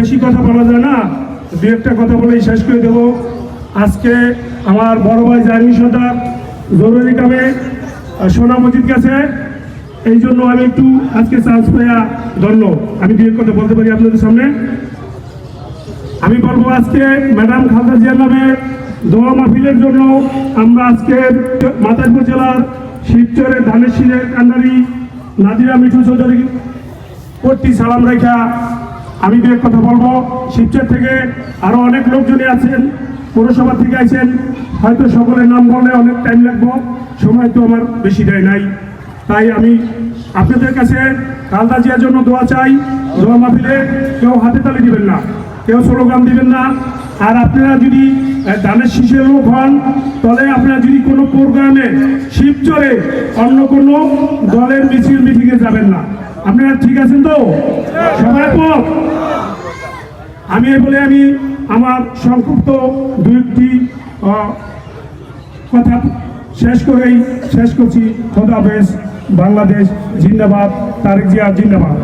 বেশি কথা বলা যায় না, দু একটা কথা বলেই শেষ করে দেব। আজকে আমার বড় ভাই জাহিনী সর্দার জরুরি কামে সোনা মসজিদ গেছে এই জন্য আমি একটু আজকে চান্স পেয়া ধন্য। আমি দু এক কথা বলতে পারি আপনাদের সামনে। আমি বলব আজকে ম্যাডাম খালদা জিয়ার নামে দোয়া মাহফিলের জন্য আমরা আজকে মাতাজপুর জেলার শিবচরের ধানের শিরের কান্ডারি নাদিরা মিঠু চৌধুরী প্রতি সালাম রেখা আমি দু এক কথা বলব। শিবচর থেকে আরও অনেক লোকজনই আছেন, পৌরসভা থেকে আছেন। হয়তো সকলের নাম বললে অনেক টাইম লাগবো। সময় তো আমার বেশি দেয় নাই। তাই আমি আপনাদের কাছে কালদা জিয়ার জন্য দোয়া চাই, দোয়া মাহফিলে কেউ হাতে তালি দিবেন না, কেউ স্লোগান দিবেন না। আর আপনারা যদি ধানের শীষের লোক হন, তাহলে আপনারা যদি কোনো প্রোগ্রামে শিবচরে অন্য কোনো দলের মিছিল মিটিংয়ে যাবেন না। আপনারা ঠিক আছেন তো? সবাই আমি বলে আমি আমার সংক্ষিপ্ত দু একটি কথা শেষ করেই শেষ করছি। খোদা হাফেজ, বাংলাদেশ জিন্দাবাদ, তারেক জিয়া জিন্দাবাদ।